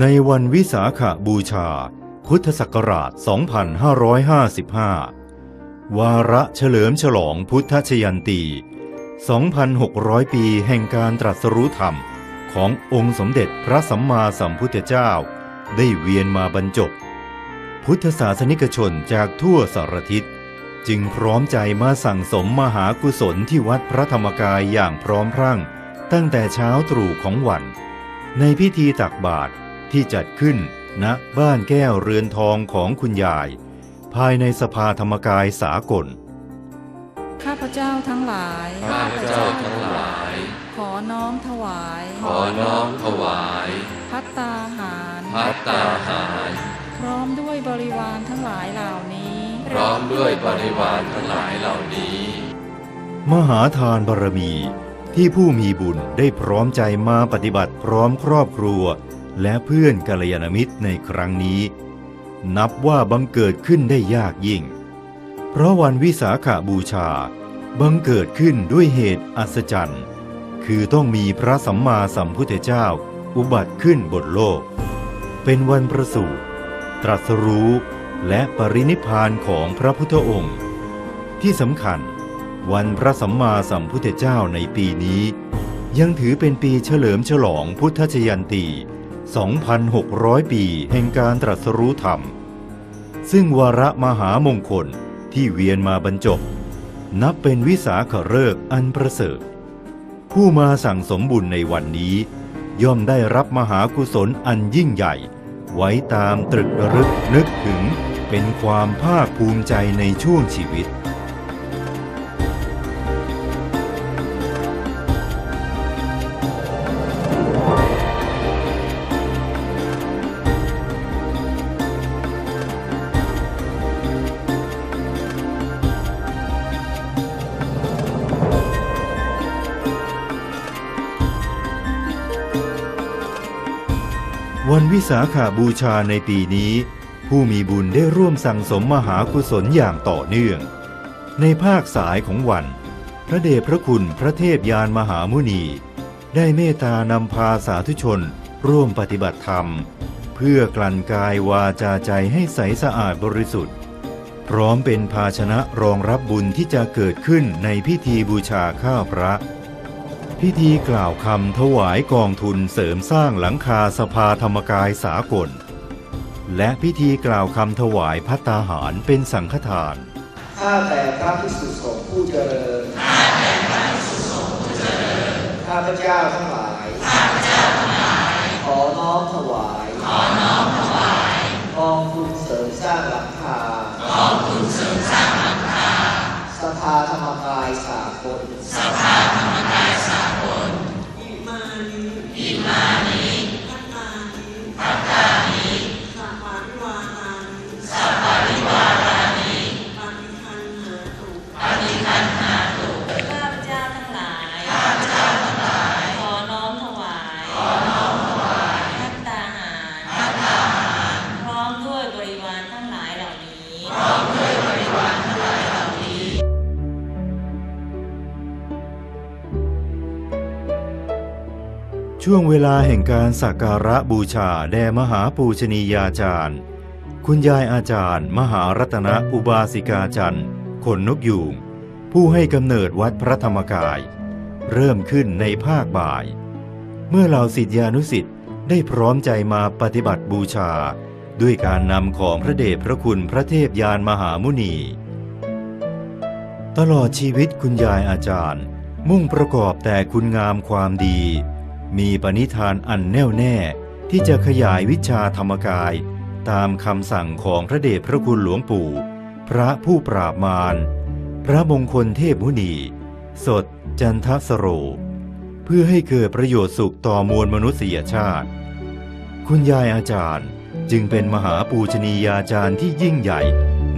ในวันวิสาขบูชา พุทธศักราช 2555 วาระเฉลิมฉลองพุทธชยันตี 2,600 ปีแห่งการตรัสรู้ธรรมขององค์สมเด็จพระสัมมาสัมพุทธเจ้า ได้เวียนมาบรรจบ พุทธศาสนิกชนจากทั่วสารทิศ จึงพร้อมใจมาสั่งสมมหากุศลที่วัดพระธรรมกายอย่างพร้อมพรั่ง ตั้งแต่เช้าตรู่ของวัน ในพิธีตักบาตร ที่จัดขึ้นณบ้านแก้วเรือนทองของคุณยาย ภายในสภาธรรมกายสากล ข้าพเจ้าทั้งหลาย ข้าพเจ้าทั้งหลาย ขอน้อมถวาย ขอน้อมถวาย พัตตาหารพัตตาหาร พร้อมด้วยบริวารทั้งหลายเหล่านี้ พร้อมด้วยบริวารทั้งหลายเหล่านี้ มหาทานบารมีที่ผู้มีบุญได้พร้อมใจมาปฏิบัติพร้อมครอบครัว และเพื่อนกัลยาณมิตรในครั้งนี้ นับว่าบังเกิดขึ้นได้ยากยิ่ง เพราะวันวิสาขาบูชาบังเกิดขึ้นด้วยเหตุอัศจรรย์ คือต้องมีพระสัมมาสัมพุทธเจ้าอุบัติขึ้นบนโลก เป็นวันประสูติตรัสรู้และปรินิพพานของพระพุทธองค์ ที่สำคัญ วันพระสัมมาสัมพุทธเจ้าในปีนี้ ยังถือเป็นปีเฉลิมฉลองพุทธชยันตี 2,600 ปีแห่งการตรัสรู้ธรรม ซึ่งวาระมหามงคลที่เวียนมาบรรจบ นับเป็นวิสาขฤกษ์อันประเสริฐ ผู้มาสั่งสมบุญในวันนี้ ย่อมได้รับมหากุศลอันยิ่งใหญ่ ไว้ตามตรึกระลึกนึกถึงเป็นความภาคภูมิใจในช่วงชีวิต วิสาขาบูชาในปีนี้ ผู้มีบุญได้ร่วมสั่งสมมหากุศลอย่างต่อเนื่อง ในภาคสายของวัน พระเดชพระคุณพระเทพยานมหามุนี ได้เมตตานำพาสาธุชน ร่วมปฏิบัติธรรม เพื่อกลั่นกายวาจาใจให้ใสสะอาดบริสุทธิ์ พร้อมเป็นภาชนะรองรับบุญที่จะเกิดขึ้นในพิธีบูชาข้าวพระ พิธีกล่าวคำถวายกองทุนเสริมสร้างหลังคาสภาธรรมกายสากล และพิธีกล่าวคำถวายพัตตาหารเป็นสังฆทาน ข้าแต่พระพิสุสงฆ์ผู้เจริญ ข้าพเจ้าทั้งหลายขอน้อมถวายกองทุนเสริมสร้างหลังคา สภาธรรมกายสากล ข้ ลาแห่งการสักการะบูชาแด่มหาปูชนียาจารย์ คุณยายอาจารย์ มหารัตนอุบาสิกาจันทร์ขนนกยูงผู้ให้กำเนิดวัดพระธรรมกาย เริ่มขึ้นในภาคบ่าย เมื่อเหล่าศิษยานุศิษย์ได้พร้อมใจมาปฏิบัติบูชา ด้วยการนำของพระเดชพระคุณพระเทพยานมหามุนี ตลอดชีวิตคุณยายอาจารย์ มุ่งประกอบแต่คุณงามความดี มีปณิธานอันแน่วแน่ที่จะขยายวิชาธรรมกาย ตามคำสั่งของพระเดชพระคุณหลวงปู่ พระผู้ปราบมาร พระมงคลเทพมุนี สดจันทสโร เพื่อให้เกิดประโยชน์สุขต่อมวลมนุษยชาติ คุณยายอาจารย์จึงเป็นมหาปูชนียาจารย์ที่ยิ่งใหญ่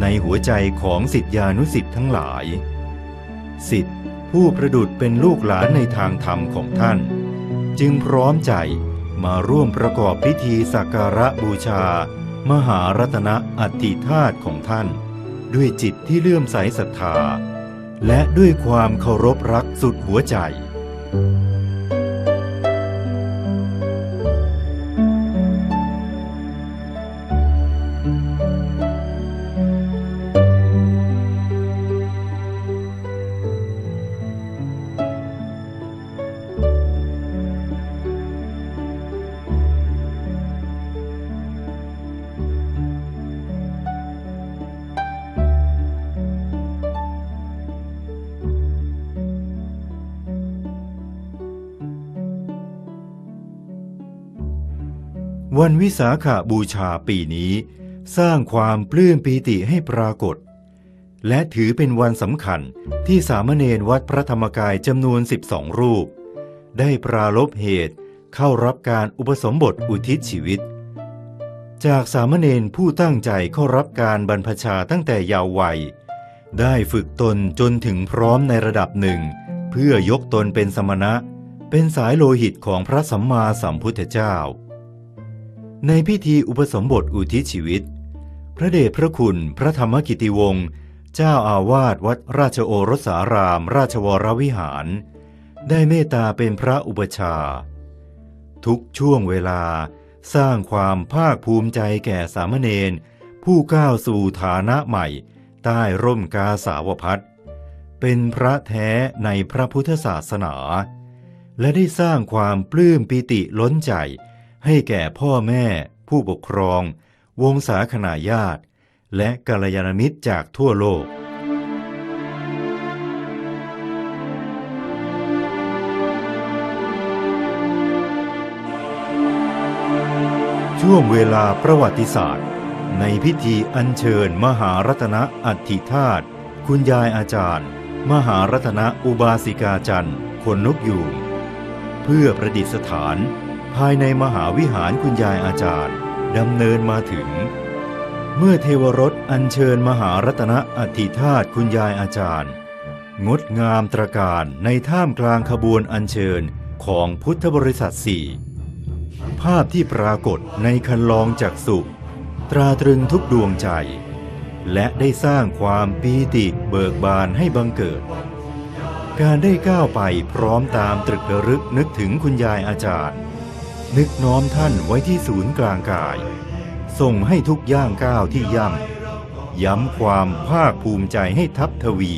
ในหัวใจของสิทธิานุสิทธิ์ทั้งหลาย สิทธิผู้ประดุดเป็นลูกหลานในทางธรรมของท่าน จึงพร้อมใจมาร่วมประกอบพิธีสักการะบูชา มหารัตนอัติธาตุของท่าน ด้วยจิตที่เลื่อมใสศรัทธา และด้วยความเคารพรักสุดหัวใจ วันวิสาขาบูชาปีนี้ สร้างความปลื้มปีติให้ปรากฏ และถือเป็นวันสำคัญที่สามเณรวัดพระธรรมกายจำนวน 12 รูป ได้ปรารบเหตุเข้ารับการอุปสมบทอุทิศชีวิต จากสามเณรผู้ตั้งใจเข้ารับการบรรพชาตั้งแต่ยาววัย ได้ฝึกตนจนถึงพร้อมในระดับหนึ่ง เพื่อยกตนเป็นสมณะ เป็นสายโลหิตของพระสัมมาสัมพุทธเจ้า ในพิธีอุปสมบทอุทิศชีวิต พระเดชพระคุณพระธรรมกิติวงศ์เจ้าอาวาสวัดราชโอรสาราม ราชวรวิหาร ได้เมตตาเป็นพระอุปชา ทุกช่วงเวลาสร้างความภาคภูมิใจแก่สามเณรผู้ก้าวสู่ฐานะใหม่ ใต้ร่มกาสาวพัดเป็นพระแท้ในพระพุทธศาสนา และได้สร้างความปลื้มปิติล้นใจ ให้แก่พ่อแม่ ผู้ปกครอง วงศาคณาญาติ และกัลยาณมิตรจากทั่วโลก ช่วงเวลาประวัติศาสตร์ ในพิธีอัญเชิญมหารัตนอัฐิธาตุคุณยายอาจารย์ มหารัตนอุบาสิกาจันทร์คนนกยูงเพื่อประดิษฐาน ภายในมหาวิหารคุณยายอาจารย์ดำเนินมาถึง เมื่อเทวรถอัญเชิญมหารัตนอัฐิธาตุคุณยายอาจารย์ งดงามตรการในท่ามกลางขบวนอัญเชิญของพุทธบริษัทสี่ภาพที่ปรากฏในคันลองจักสุตราตรึงทุกดวงใจ และได้สร้างความปีติเบิกบานให้บังเกิด การได้ก้าวไปพร้อมตามตรึกระลึกนึกถึงคุณยายอาจารย์ นึกน้อมท่านไว้ที่ศูนย์กลางกาย ส่งให้ทุกย่างก้าวที่ย่ำ ย้ำความภาคภูมิใจให้ทับทวี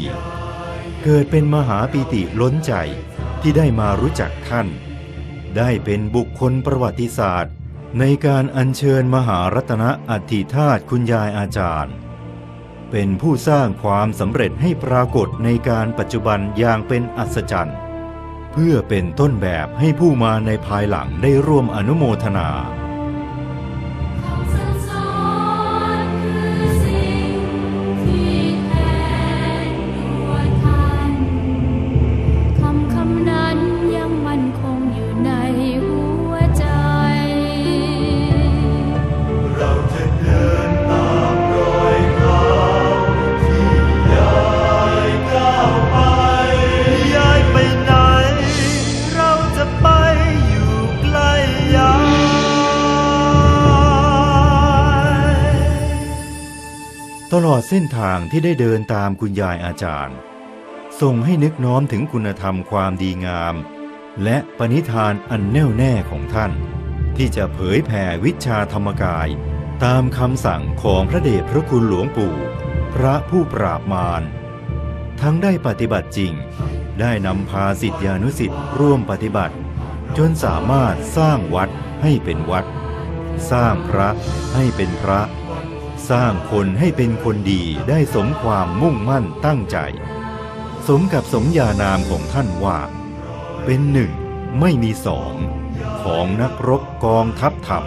เกิดเป็นมหาปีติล้นใจที่ได้มารู้จักท่าน ได้เป็นบุคคลประวัติศาสตร์ ในการอัญเชิญมหารัตนอัฐิธาตุคุณยายอาจารย์ เป็นผู้สร้างความสำเร็จให้ปรากฏในการปัจจุบันอย่างเป็นอัศจรรย์ เพื่อเป็นต้นแบบให้ผู้มาในภายหลังได้ร่วมอนุโมทนา ลอดเส้นทางที่ได้เดินตามคุณยายอาจารย์ ส่งให้นึกน้อมถึงคุณธรรมความดีงาม และปณิธานอันแน่วแน่ของท่าน ที่จะเผยแผ่วิชาธรรมกาย ตามคำสั่งของพระเดชพระคุณหลวงปู่ พระผู้ปราบมาร ทั้งได้ปฏิบัติจริง ได้นำพาสิทธิานุสิทธิ์ร่วมปฏิบัติ จนสามารถสร้างวัดให้เป็นวัด สร้างพระให้เป็นพระ สร้างคนให้เป็นคนดีได้สมความมุ่งมั่นตั้งใจ สมกับสมญานามของท่านว่า เป็นหนึ่งไม่มีสอง ของนักรบกองทัพธรรม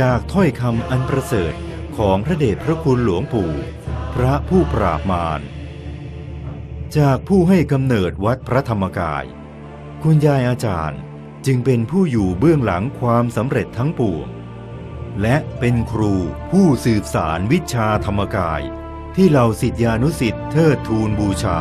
จากถ้อยคำอันประเสริฐของพระเดชพระคุณหลวงปู่ พระผู้ปราบมารจากผู้ให้กำเนิดวัดพระธรรมกาย คุณยายอาจารย์จึงเป็นผู้อยู่เบื้องหลังความสำเร็จทั้งปวง และเป็นครูผู้สืบสารวิชาธรรมกาย ที่เหล่าสิทธิานุสิทธิ์เทิดทูนบูชา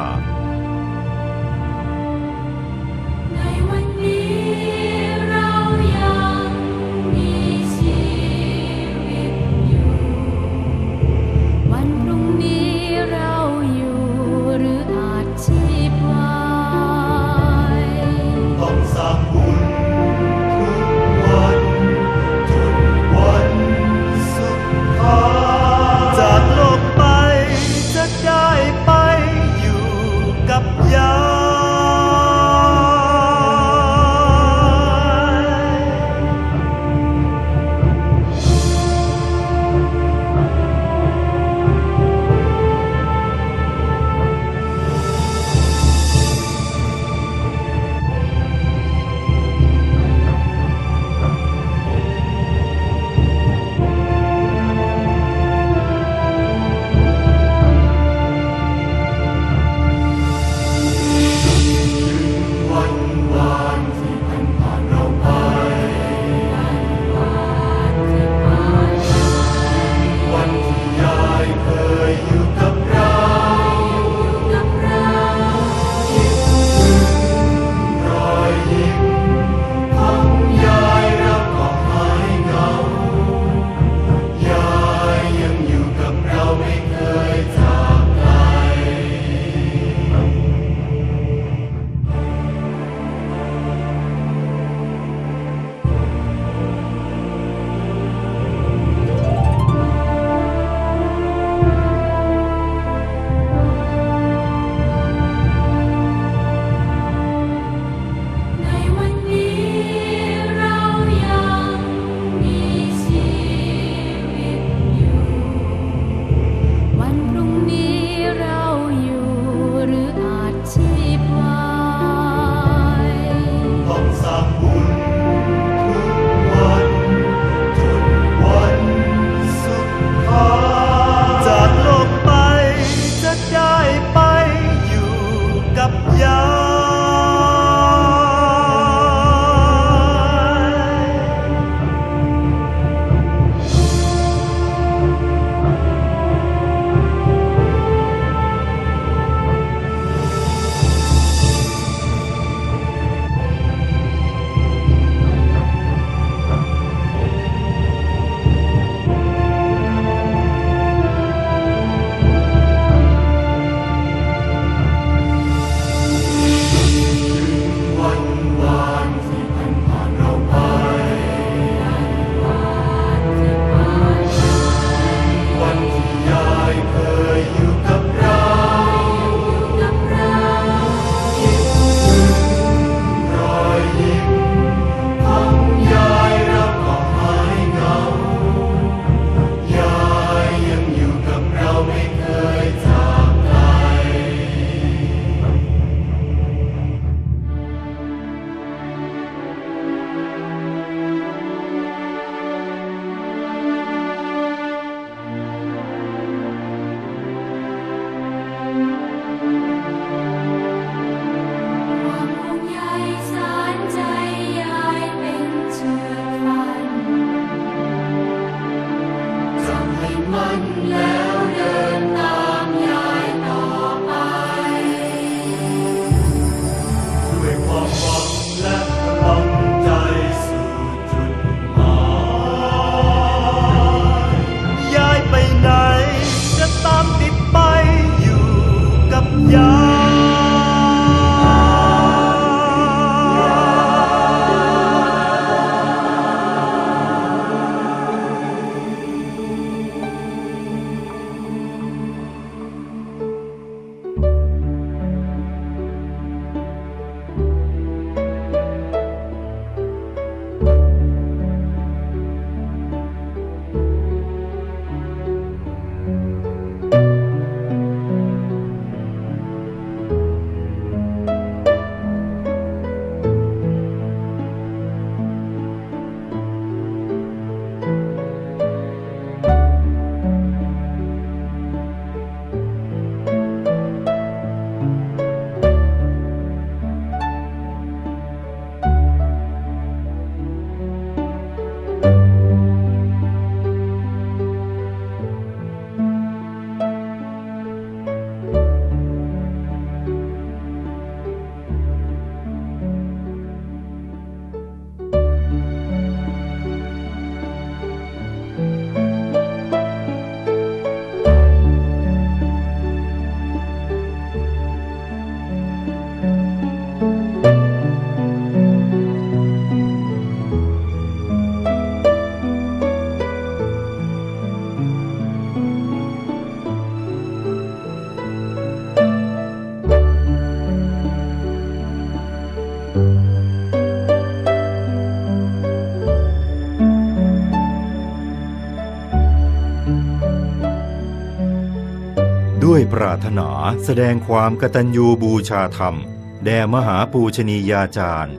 ปรารถนาแสดงความกตัญญูบูชาธรรม แด่มหาปูชนียาจารย์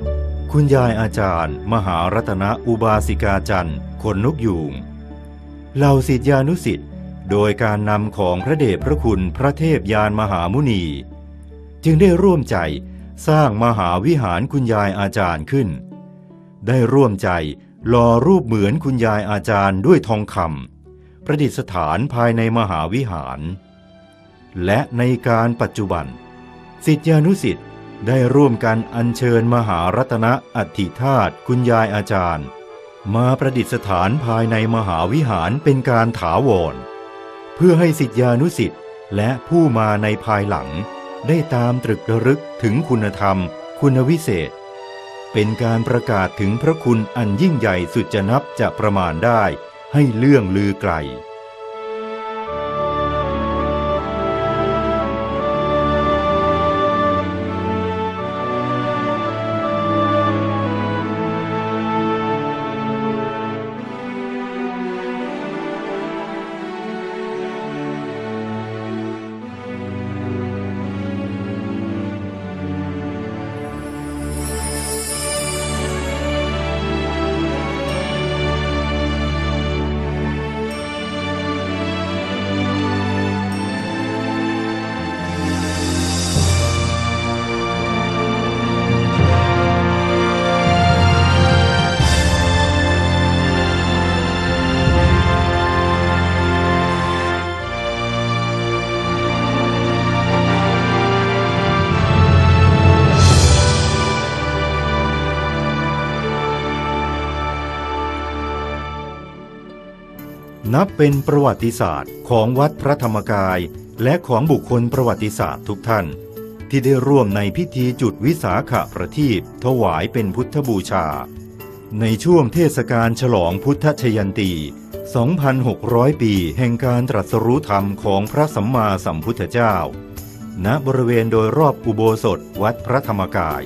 คุณยายอาจารย์ มหารัตนอุบาสิกาจันทร์ขนนกยูงเหล่าศิษยานุศิษย์โดยการนำของพระเดชพระคุณพระเทพยานมหามุนี จึงได้ร่วมใจสร้างมหาวิหารคุณยายอาจารย์ขึ้น ได้ร่วมใจหล่อรูปเหมือนคุณยายอาจารย์ด้วยทองคำประดิษฐานภายในมหาวิหาร และในการปัจจุบัน สิทธิานุสิทธิ์ได้ร่วมกันอัญเชิญมหารัตนอัฐิธาตุคุณยายอาจารย์ มาประดิษฐานภายในมหาวิหารเป็นการถาวร เพื่อให้สิทธิานุสิทธิ์และผู้มาในภายหลัง ได้ตามตรึกระลึกถึงคุณธรรม คุณวิเศษ เป็นการประกาศถึงพระคุณอันยิ่งใหญ่สุดจะนับจะประมาณได้ให้เลื่องลือไกล นับเป็นประวัติศาสตร์ของวัดพระธรรมกาย และของบุคคลประวัติศาสตร์ทุกท่าน ที่ได้ร่วมในพิธีจุดวิสาขประทีปถวายเป็นพุทธบูชา ในช่วงเทศกาลฉลองพุทธชยันตี 2,600 ปีแห่งการตรัสรู้ธรรมของพระสัมมาสัมพุทธเจ้า ณบริเวณโดยรอบอุโบสถวัดพระธรรมกาย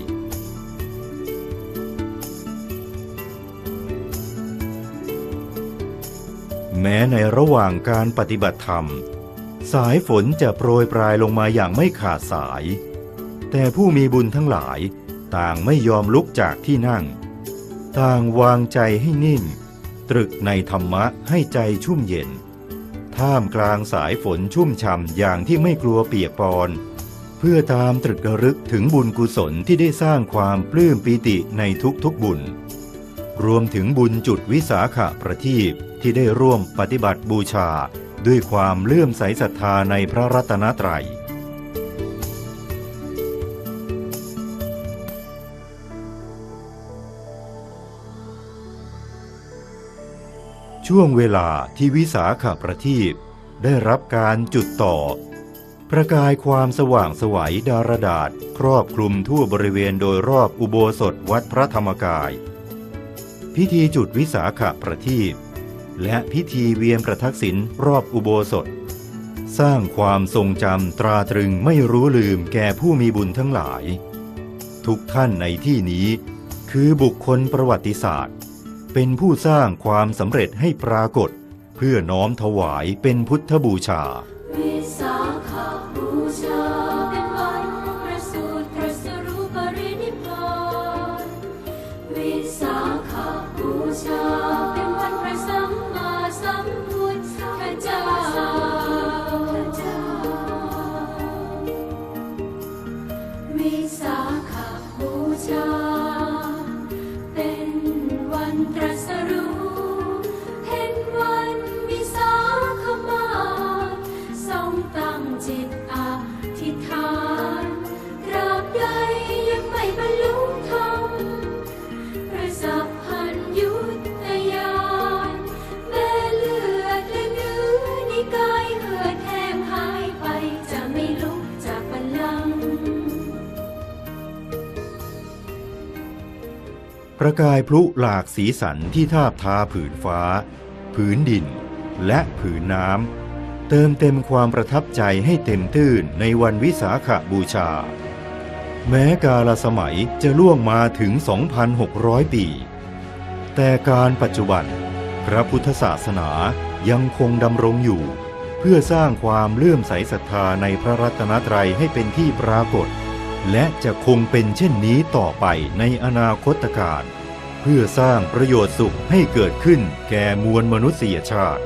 แม้ในระหว่างการปฏิบัติธรรม สายฝนจะโปรยปลายลงมาอย่างไม่ขาดสาย แต่ผู้มีบุญทั้งหลายต่างไม่ยอมลุกจากที่นั่ง ต่างวางใจให้นิ่ง ตรึกในธรรมะให้ใจชุ่มเย็น ท่ามกลางสายฝนชุ่มช่ำอย่างที่ไม่กลัวเปียกปอน เพื่อตามตรึกระลึกถึงบุญกุศลที่ได้สร้างความปลื้มปีติในทุกๆบุญ รวมถึงบุญจุดวิสาขะประทีปที่ได้ร่วมปฏิบัติบูชา ด้วยความเลื่อมใสศรัทธาในพระรัตนตรัย ช่วงเวลาที่วิสาขประทีปได้รับการจุดต่อ ประกายความสว่างสวัยดารดาษ ครอบคลุมทั่วบริเวณโดยรอบอุโบสถวัดพระธรรมกาย พิธีจุดวิสาขประทีปและพิธีเวียนประทักษิณรอบอุโบสถ สร้างความทรงจำตราตรึงไม่รู้ลืมแก่ผู้มีบุญทั้งหลาย ทุกท่านในที่นี้ คือบุคคลประวัติศาสตร์ เป็นผู้สร้างความสำเร็จให้ปรากฏ เพื่อน้อมถวายเป็นพุทธบูชาวิสาข บู ประกายพลุหลากสีสันที่ทาบทาผืนฟ้า ผืนดิน และผืนน้ำเติมเต็มความประทับใจให้เต็มตื้นในวันวิสาขบูชา แม้กาลสมัยจะล่วงมาถึง 2,600 ปี แต่การปัจจุบัน พระพุทธศาสนายังคงดำรงอยู่ เพื่อสร้างความเลื่อมใสศรัทธาในพระรัตนตรัยให้เป็นที่ปรากฏ และจะคงเป็นเช่นนี้ต่อไปในอนาคตการ เพื่อสร้างประโยชน์สุขให้เกิดขึ้นแก่มวลมนุษยชาติ